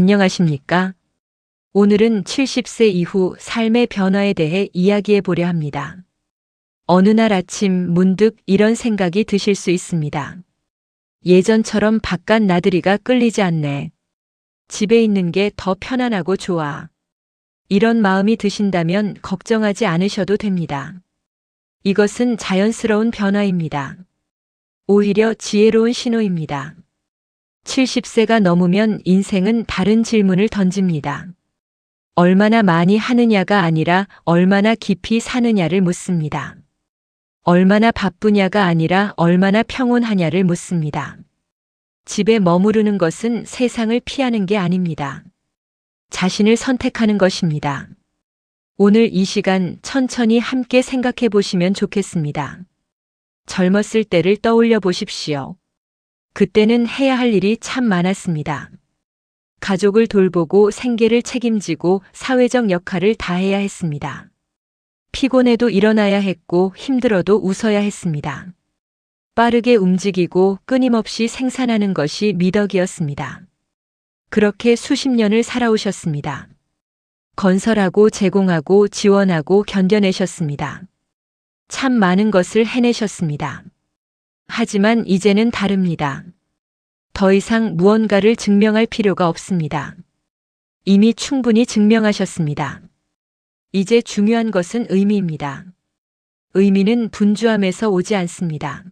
안녕하십니까? 오늘은 70세 이후 삶의 변화에 대해 이야기해 보려 합니다. 어느 날 아침 문득 이런 생각이 드실 수 있습니다. 예전처럼 바깥 나들이가 끌리지 않네. 집에 있는 게 더 편안하고 좋아. 이런 마음이 드신다면 걱정하지 않으셔도 됩니다. 이것은 자연스러운 변화입니다. 오히려 지혜로운 신호입니다. 70세가 넘으면 인생은 다른 질문을 던집니다. 얼마나 많이 하느냐가 아니라 얼마나 깊이 사느냐를 묻습니다. 얼마나 바쁘냐가 아니라 얼마나 평온하냐를 묻습니다. 집에 머무르는 것은 세상을 피하는 게 아닙니다. 자신을 선택하는 것입니다. 오늘 이 시간 천천히 함께 생각해 보시면 좋겠습니다. 젊었을 때를 떠올려 보십시오. 그때는 해야 할 일이 참 많았습니다. 가족을 돌보고 생계를 책임지고 사회적 역할을 다해야 했습니다. 피곤해도 일어나야 했고 힘들어도 웃어야 했습니다. 빠르게 움직이고 끊임없이 생산하는 것이 미덕이었습니다. 그렇게 수십 년을 살아오셨습니다. 건설하고 제공하고 지원하고 견뎌내셨습니다. 참 많은 것을 해내셨습니다. 하지만 이제는 다릅니다. 더 이상 무언가를 증명할 필요가 없습니다. 이미 충분히 증명하셨습니다. 이제 중요한 것은 의미입니다. 의미는 분주함에서 오지 않습니다.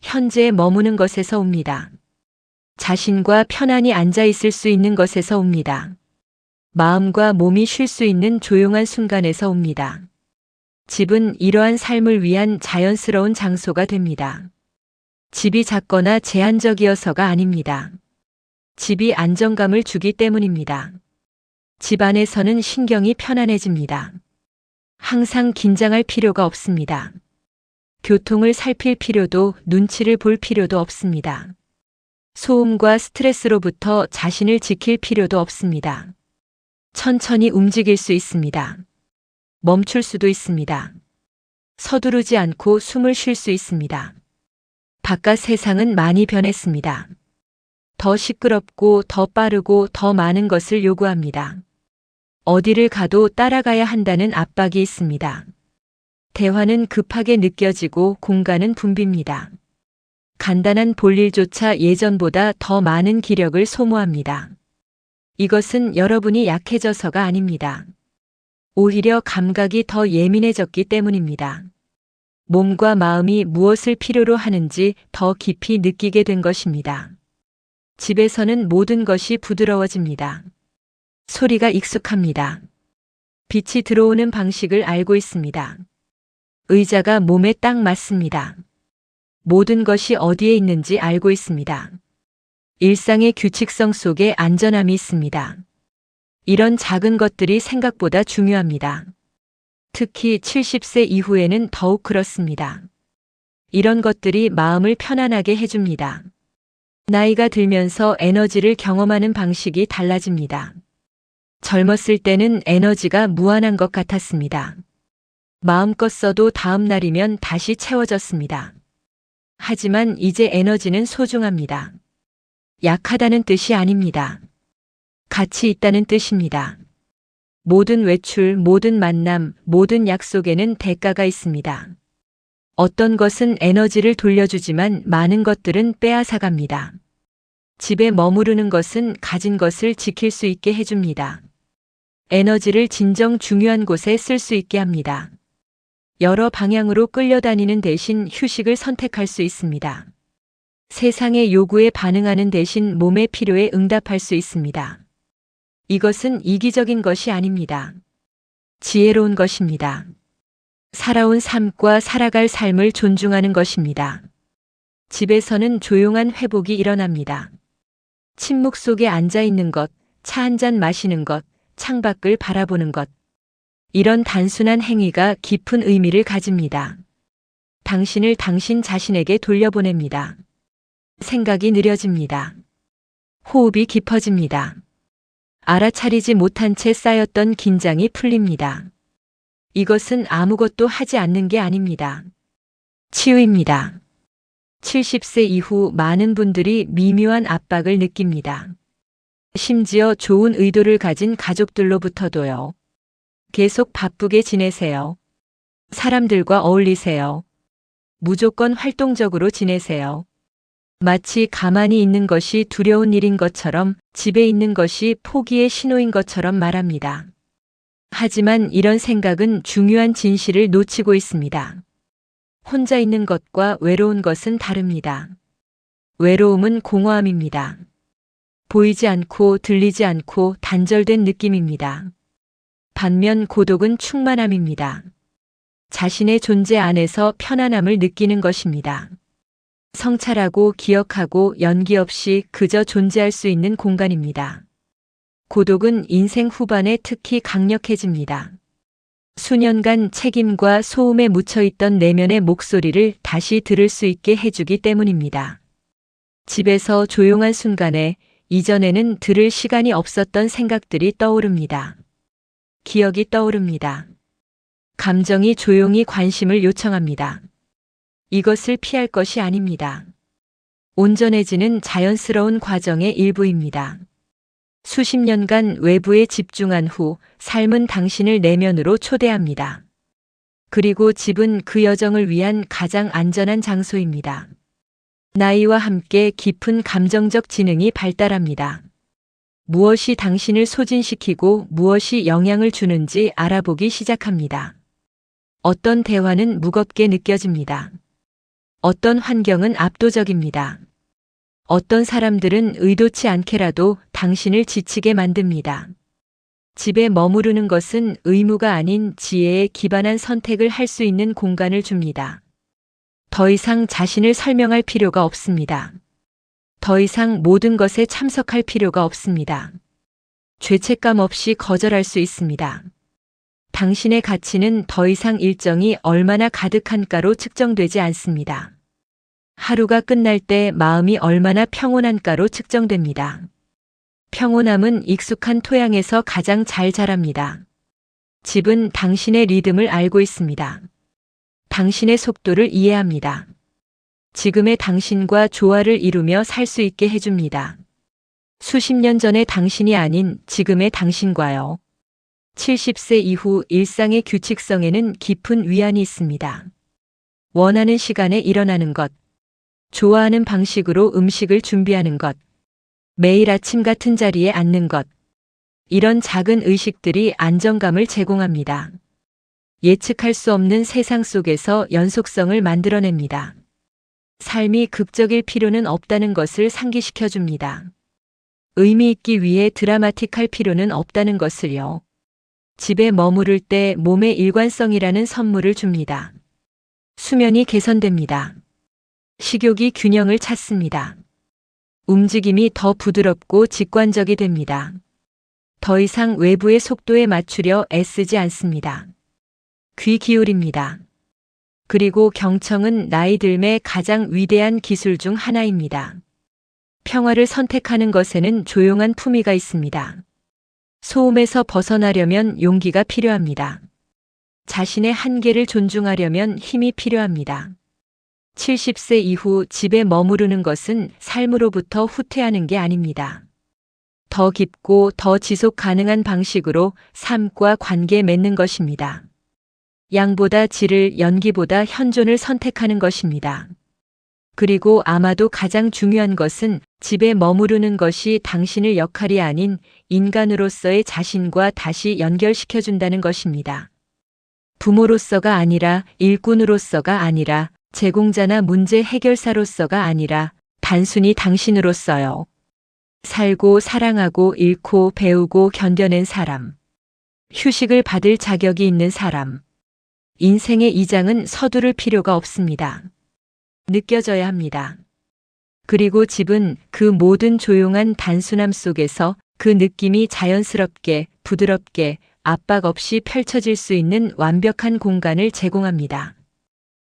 현재에 머무는 것에서 옵니다. 자신과 편안히 앉아 있을 수 있는 것에서 옵니다. 마음과 몸이 쉴 수 있는 조용한 순간에서 옵니다. 집은 이러한 삶을 위한 자연스러운 장소가 됩니다. 집이 작거나 제한적이어서가 아닙니다. 집이 안정감을 주기 때문입니다. 집 안에서는 신경이 편안해집니다. 항상 긴장할 필요가 없습니다. 교통을 살필 필요도 눈치를 볼 필요도 없습니다. 소음과 스트레스로부터 자신을 지킬 필요도 없습니다. 천천히 움직일 수 있습니다. 멈출 수도 있습니다. 서두르지 않고 숨을 쉴 수 있습니다. 바깥 세상은 많이 변했습니다. 더 시끄럽고 더 빠르고 더 많은 것을 요구합니다. 어디를 가도 따라가야 한다는 압박이 있습니다. 대화는 급하게 느껴지고 공간은 붐빕니다. 간단한 볼일조차 예전보다 더 많은 기력을 소모합니다. 이것은 여러분이 약해져서가 아닙니다. 오히려 감각이 더 예민해졌기 때문입니다. 몸과 마음이 무엇을 필요로 하는지 더 깊이 느끼게 된 것입니다. 집에서는 모든 것이 부드러워집니다. 소리가 익숙합니다. 빛이 들어오는 방식을 알고 있습니다. 의자가 몸에 딱 맞습니다. 모든 것이 어디에 있는지 알고 있습니다. 일상의 규칙성 속에 안전함이 있습니다. 이런 작은 것들이 생각보다 중요합니다. 특히 70세 이후에는 더욱 그렇습니다. 이런 것들이 마음을 편안하게 해줍니다. 나이가 들면서 에너지를 경험하는 방식이 달라집니다. 젊었을 때는 에너지가 무한한 것 같았습니다. 마음껏 써도 다음 날이면 다시 채워졌습니다. 하지만 이제 에너지는 소중합니다. 약하다는 뜻이 아닙니다. 가치 있다는 뜻입니다. 모든 외출, 모든 만남, 모든 약속에는 대가가 있습니다. 어떤 것은 에너지를 돌려주지만 많은 것들은 빼앗아갑니다. 집에 머무르는 것은 가진 것을 지킬 수 있게 해줍니다. 에너지를 진정 중요한 곳에 쓸 수 있게 합니다. 여러 방향으로 끌려다니는 대신 휴식을 선택할 수 있습니다. 세상의 요구에 반응하는 대신 몸의 필요에 응답할 수 있습니다. 이것은 이기적인 것이 아닙니다. 지혜로운 것입니다. 살아온 삶과 살아갈 삶을 존중하는 것입니다. 집에서는 조용한 회복이 일어납니다. 침묵 속에 앉아 있는 것, 차 한 잔 마시는 것, 창밖을 바라보는 것. 이런 단순한 행위가 깊은 의미를 가집니다. 당신을 당신 자신에게 돌려보냅니다. 생각이 느려집니다. 호흡이 깊어집니다. 알아차리지 못한 채 쌓였던 긴장이 풀립니다. 이것은 아무것도 하지 않는 게 아닙니다. 치유입니다. 70세 이후 많은 분들이 미묘한 압박을 느낍니다. 심지어 좋은 의도를 가진 가족들로부터도요. 계속 바쁘게 지내세요. 사람들과 어울리세요. 무조건 활동적으로 지내세요. 마치 가만히 있는 것이 두려운 일인 것처럼 집에 있는 것이 포기의 신호인 것처럼 말합니다. 하지만 이런 생각은 중요한 진실을 놓치고 있습니다. 혼자 있는 것과 외로운 것은 다릅니다. 외로움은 공허함입니다. 보이지 않고 들리지 않고 단절된 느낌입니다. 반면 고독은 충만함입니다. 자신의 존재 안에서 편안함을 느끼는 것입니다. 성찰하고 기억하고 연기 없이 그저 존재할 수 있는 공간입니다. 고독은 인생 후반에 특히 강력해집니다. 수년간 책임과 소음에 묻혀있던 내면의 목소리를 다시 들을 수 있게 해주기 때문입니다. 집에서 조용한 순간에 이전에는 들을 시간이 없었던 생각들이 떠오릅니다. 기억이 떠오릅니다. 감정이 조용히 관심을 요청합니다. 이것을 피할 것이 아닙니다. 온전해지는 자연스러운 과정의 일부입니다. 수십 년간 외부에 집중한 후 삶은 당신을 내면으로 초대합니다. 그리고 집은 그 여정을 위한 가장 안전한 장소입니다. 나이와 함께 깊은 감정적 지능이 발달합니다. 무엇이 당신을 소진시키고 무엇이 영향을 주는지 알아보기 시작합니다. 어떤 대화는 무겁게 느껴집니다. 어떤 환경은 압도적입니다. 어떤 사람들은 의도치 않게라도 당신을 지치게 만듭니다. 집에 머무르는 것은 의무가 아닌 지혜에 기반한 선택을 할 수 있는 공간을 줍니다. 더 이상 자신을 설명할 필요가 없습니다. 더 이상 모든 것에 참석할 필요가 없습니다. 죄책감 없이 거절할 수 있습니다. 당신의 가치는 더 이상 일정이 얼마나 가득한가로 측정되지 않습니다. 하루가 끝날 때 마음이 얼마나 평온한가로 측정됩니다. 평온함은 익숙한 토양에서 가장 잘 자랍니다. 집은 당신의 리듬을 알고 있습니다. 당신의 속도를 이해합니다. 지금의 당신과 조화를 이루며 살 수 있게 해줍니다. 수십 년 전의 당신이 아닌 지금의 당신과요. 70세 이후 일상의 규칙성에는 깊은 위안이 있습니다. 원하는 시간에 일어나는 것, 좋아하는 방식으로 음식을 준비하는 것, 매일 아침 같은 자리에 앉는 것, 이런 작은 의식들이 안정감을 제공합니다. 예측할 수 없는 세상 속에서 연속성을 만들어냅니다. 삶이 극적일 필요는 없다는 것을 상기시켜 줍니다. 의미 있기 위해 드라마틱할 필요는 없다는 것을요. 집에 머무를 때 몸의 일관성이라는 선물을 줍니다. 수면이 개선됩니다. 식욕이 균형을 찾습니다. 움직임이 더 부드럽고 직관적이 됩니다. 더 이상 외부의 속도에 맞추려 애쓰지 않습니다. 귀 기울입니다. 그리고 경청은 나이 들매 가장 위대한 기술 중 하나입니다. 평화를 선택하는 것에는 조용한 품위가 있습니다. 소음에서 벗어나려면 용기가 필요합니다. 자신의 한계를 존중하려면 힘이 필요합니다. 70세 이후 집에 머무르는 것은 삶으로부터 후퇴하는 게 아닙니다. 더 깊고 더 지속 가능한 방식으로 삶과 관계 맺는 것입니다. 양보다 질을 연기보다 현존을 선택하는 것입니다. 그리고 아마도 가장 중요한 것은 집에 머무르는 것이 당신의 역할이 아닌 인간으로서의 자신과 다시 연결시켜준다는 것입니다. 부모로서가 아니라 일꾼으로서가 아니라 제공자나 문제 해결사로서가 아니라 단순히 당신으로서요. 살고 사랑하고 잃고 배우고 견뎌낸 사람. 휴식을 받을 자격이 있는 사람. 인생의 이장은 서두를 필요가 없습니다. 느껴져야 합니다. 그리고 집은 그 모든 조용한 단순함 속에서 그 느낌이 자연스럽게, 부드럽게, 압박 없이 펼쳐질 수 있는 완벽한 공간을 제공합니다.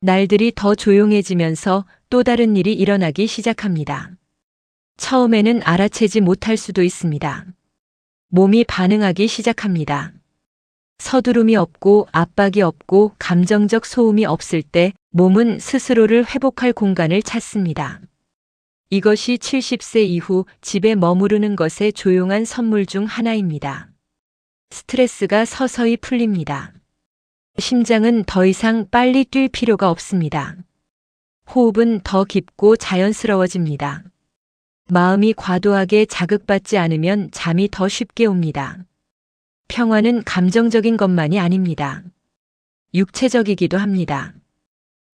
날들이 더 조용해지면서 또 다른 일이 일어나기 시작합니다. 처음에는 알아채지 못할 수도 있습니다. 몸이 반응하기 시작합니다. 서두름이 없고 압박이 없고 감정적 소음이 없을 때 몸은 스스로를 회복할 공간을 찾습니다. 이것이 70세 이후 집에 머무르는 것의 조용한 선물 중 하나입니다. 스트레스가 서서히 풀립니다. 심장은 더 이상 빨리 뛸 필요가 없습니다. 호흡은 더 깊고 자연스러워집니다. 마음이 과도하게 자극받지 않으면 잠이 더 쉽게 옵니다. 평화는 감정적인 것만이 아닙니다. 육체적이기도 합니다.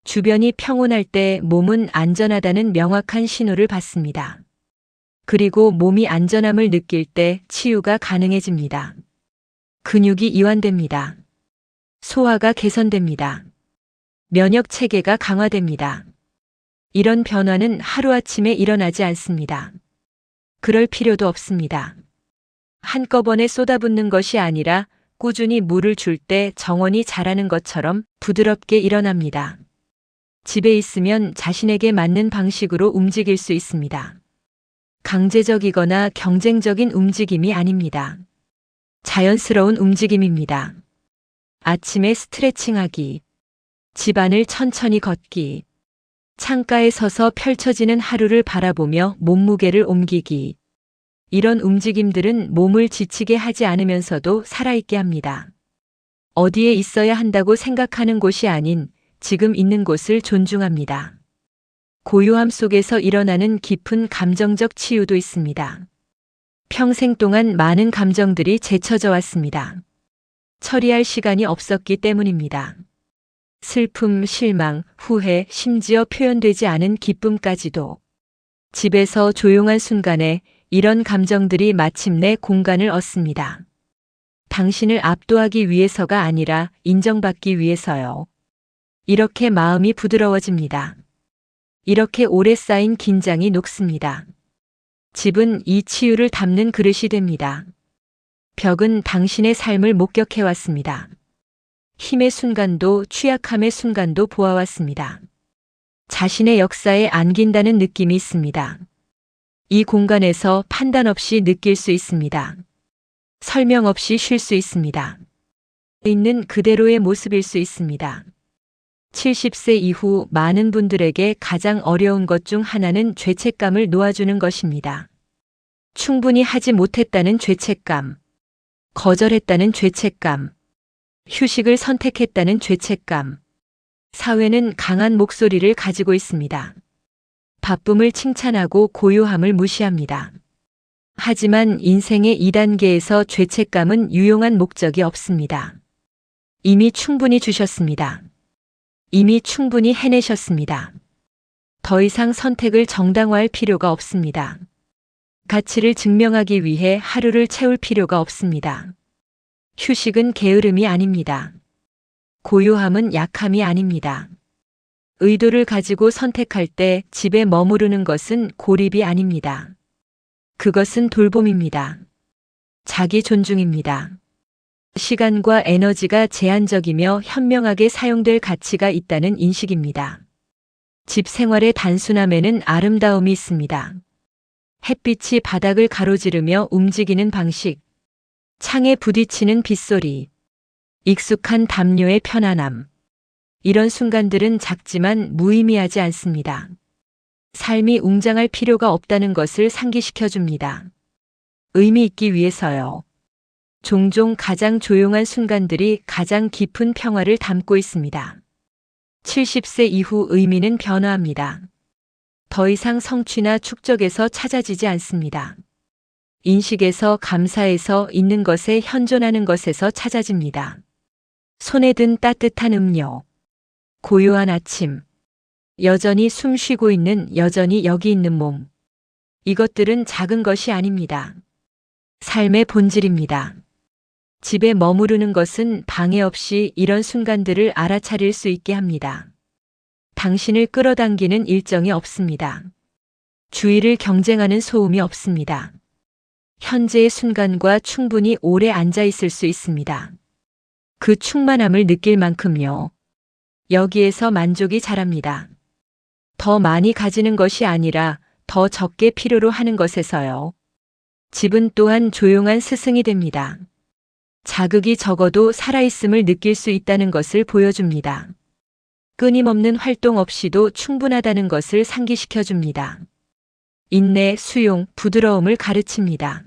주변이 평온할 때 몸은 안전하다는 명확한 신호를 받습니다. 그리고 몸이 안전함을 느낄 때 치유가 가능해집니다. 근육이 이완됩니다. 소화가 개선됩니다. 면역 체계가 강화됩니다. 이런 변화는 하루아침에 일어나지 않습니다. 그럴 필요도 없습니다. 한꺼번에 쏟아붓는 것이 아니라 꾸준히 물을 줄 때 정원이 자라는 것처럼 부드럽게 일어납니다. 집에 있으면 자신에게 맞는 방식으로 움직일 수 있습니다. 강제적이거나 경쟁적인 움직임이 아닙니다. 자연스러운 움직임입니다. 아침에 스트레칭하기, 집안을 천천히 걷기, 창가에 서서 펼쳐지는 하루를 바라보며 몸무게를 옮기기. 이런 움직임들은 몸을 지치게 하지 않으면서도 살아있게 합니다. 어디에 있어야 한다고 생각하는 곳이 아닌 지금 있는 곳을 존중합니다. 고요함 속에서 일어나는 깊은 감정적 치유도 있습니다. 평생 동안 많은 감정들이 제쳐져 왔습니다. 처리할 시간이 없었기 때문입니다. 슬픔, 실망, 후회, 심지어 표현되지 않은 기쁨까지도. 집에서 조용한 순간에 이런 감정들이 마침내 공간을 얻습니다. 당신을 압도하기 위해서가 아니라 인정받기 위해서요. 이렇게 마음이 부드러워집니다. 이렇게 오래 쌓인 긴장이 녹습니다. 집은 이 치유를 담는 그릇이 됩니다. 벽은 당신의 삶을 목격해 왔습니다. 힘의 순간도 취약함의 순간도 보아왔습니다. 자신의 역사에 안긴다는 느낌이 있습니다. 이 공간에서 판단 없이 느낄 수 있습니다. 설명 없이 쉴 수 있습니다. 있는 그대로의 모습일 수 있습니다. 70세 이후 많은 분들에게 가장 어려운 것 중 하나는 죄책감을 놓아주는 것입니다. 충분히 하지 못했다는 죄책감, 거절했다는 죄책감, 휴식을 선택했다는 죄책감. 사회는 강한 목소리를 가지고 있습니다. 바쁨을 칭찬하고 고요함을 무시합니다. 하지만 인생의 2단계에서 죄책감은 유용한 목적이 없습니다. 이미 충분히 주셨습니다. 이미 충분히 해내셨습니다. 더 이상 선택을 정당화할 필요가 없습니다. 가치를 증명하기 위해 하루를 채울 필요가 없습니다. 휴식은 게으름이 아닙니다. 고요함은 약함이 아닙니다. 의도를 가지고 선택할 때 집에 머무르는 것은 고립이 아닙니다. 그것은 돌봄입니다. 자기 존중입니다. 시간과 에너지가 제한적이며 현명하게 사용될 가치가 있다는 인식입니다. 집 생활의 단순함에는 아름다움이 있습니다. 햇빛이 바닥을 가로지르며 움직이는 방식, 창에 부딪히는 빗소리, 익숙한 담요의 편안함. 이런 순간들은 작지만 무의미하지 않습니다. 삶이 웅장할 필요가 없다는 것을 상기시켜 줍니다. 의미 있기 위해서요. 종종 가장 조용한 순간들이 가장 깊은 평화를 담고 있습니다. 70세 이후 의미는 변화합니다. 더 이상 성취나 축적에서 찾아지지 않습니다. 인식에서 감사에서 있는 것에 현존하는 것에서 찾아집니다. 손에 든 따뜻한 음료. 고요한 아침. 여전히 숨 쉬고 있는 여전히 여기 있는 몸. 이것들은 작은 것이 아닙니다. 삶의 본질입니다. 집에 머무르는 것은 방해 없이 이런 순간들을 알아차릴 수 있게 합니다. 당신을 끌어당기는 일정이 없습니다. 주의를 경쟁하는 소음이 없습니다. 현재의 순간과 충분히 오래 앉아 있을 수 있습니다. 그 충만함을 느낄 만큼요. 여기에서 만족이 자랍니다. 더 많이 가지는 것이 아니라 더 적게 필요로 하는 것에서요. 집은 또한 조용한 스승이 됩니다. 자극이 적어도 살아있음을 느낄 수 있다는 것을 보여줍니다. 끊임없는 활동 없이도 충분하다는 것을 상기시켜 줍니다. 인내, 수용, 부드러움을 가르칩니다.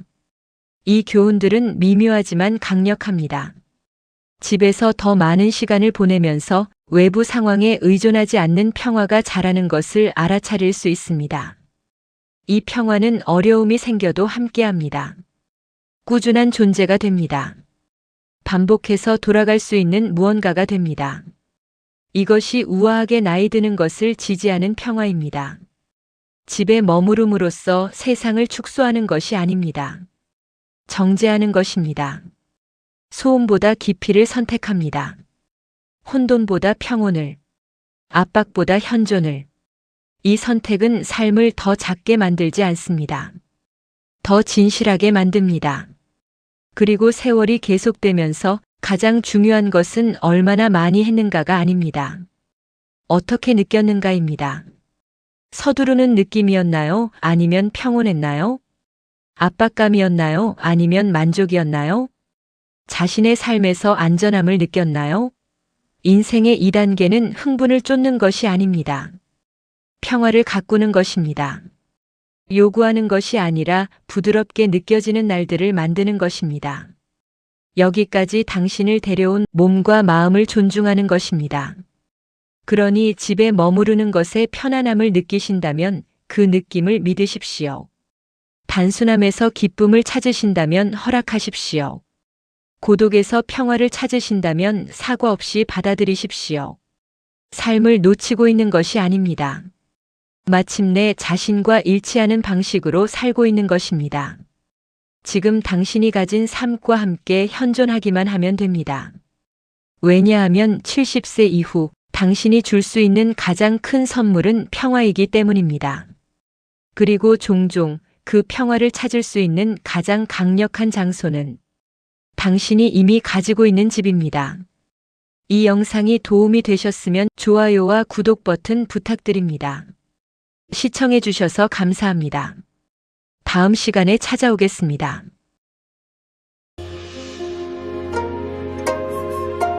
이 교훈들은 미묘하지만 강력합니다. 집에서 더 많은 시간을 보내면서 외부 상황에 의존하지 않는 평화가 자라는 것을 알아차릴 수 있습니다. 이 평화는 어려움이 생겨도 함께합니다. 꾸준한 존재가 됩니다. 반복해서 돌아갈 수 있는 무언가가 됩니다. 이것이 우아하게 나이 드는 것을 지지하는 평화입니다. 집에 머무름으로써 세상을 축소하는 것이 아닙니다. 정제하는 것입니다. 소음보다 깊이를 선택합니다. 혼돈보다 평온을, 압박보다 현존을. 이 선택은 삶을 더 작게 만들지 않습니다. 더 진실하게 만듭니다. 그리고 세월이 계속되면서 가장 중요한 것은 얼마나 많이 했는가가 아닙니다. 어떻게 느꼈는가입니다. 서두르는 느낌이었나요? 아니면 평온했나요? 압박감이었나요? 아니면 만족이었나요? 자신의 삶에서 안전함을 느꼈나요? 인생의 2단계는 흥분을 쫓는 것이 아닙니다. 평화를 가꾸는 것입니다. 요구하는 것이 아니라 부드럽게 느껴지는 날들을 만드는 것입니다. 여기까지 당신을 데려온 몸과 마음을 존중하는 것입니다. 그러니 집에 머무르는 것에 편안함을 느끼신다면 그 느낌을 믿으십시오. 단순함에서 기쁨을 찾으신다면 허락하십시오. 고독에서 평화를 찾으신다면 사과 없이 받아들이십시오. 삶을 놓치고 있는 것이 아닙니다. 마침내 자신과 일치하는 방식으로 살고 있는 것입니다. 지금 당신이 가진 삶과 함께 현존하기만 하면 됩니다. 왜냐하면 70세 이후 당신이 줄 수 있는 가장 큰 선물은 평화이기 때문입니다. 그리고 종종 그 평화를 찾을 수 있는 가장 강력한 장소는 당신이 이미 가지고 있는 집입니다. 이 영상이 도움이 되셨으면 좋아요와 구독 버튼 부탁드립니다. 시청해 주셔서 감사합니다. 다음 시간에 찾아오겠습니다.